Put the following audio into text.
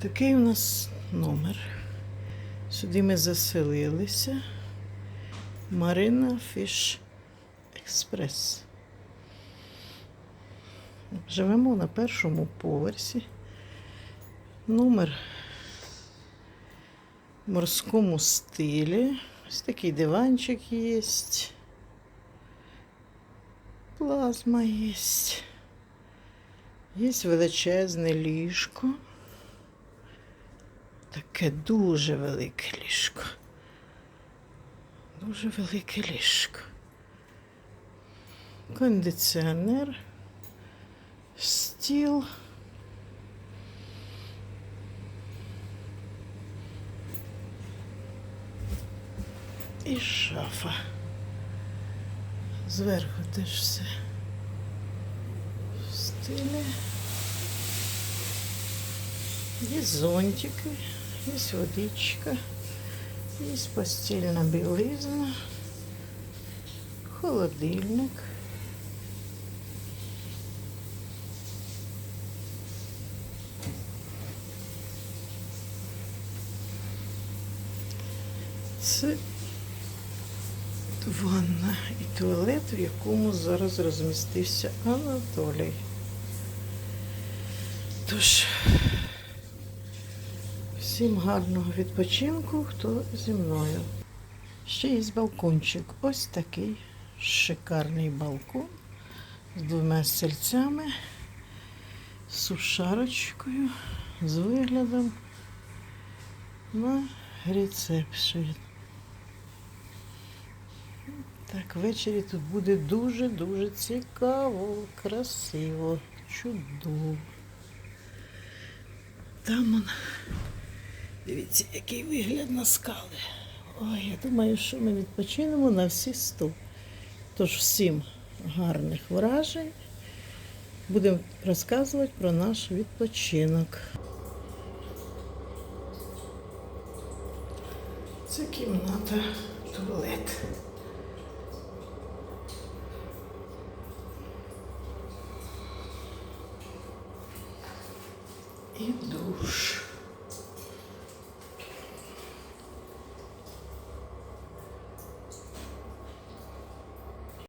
Такий у нас номер. Сюди ми заселилися. Марина Фіш Експрес. Живемо на першому поверсі. Номер в морському стилі. Ось такий диванчик є. Плазма є. Є величезне ліжко. Таке дуже велике ліжко. Дуже велике ліжко. Кондиціонер, стіл. І шафа. Зверху теж все в стилі. Є зонтики, є водичка, є постільна білизна, холодильник. Це ванна і туалет, в якому зараз розмістився Анатолій. Тож, всім гарного відпочинку, хто зі мною. Ще є балкончик. Ось такий шикарний балкон з двома стільцями, з сушарочкою, з виглядом на рецепшн. Так, ввечері тут буде дуже-дуже цікаво, красиво, чудово. Там он, дивіться, який вигляд на скали. Ой, я думаю, що ми відпочинемо на всі сто. Тож всім гарних вражень. Будемо розказувати про наш відпочинок. Це кімната туалет. І душ.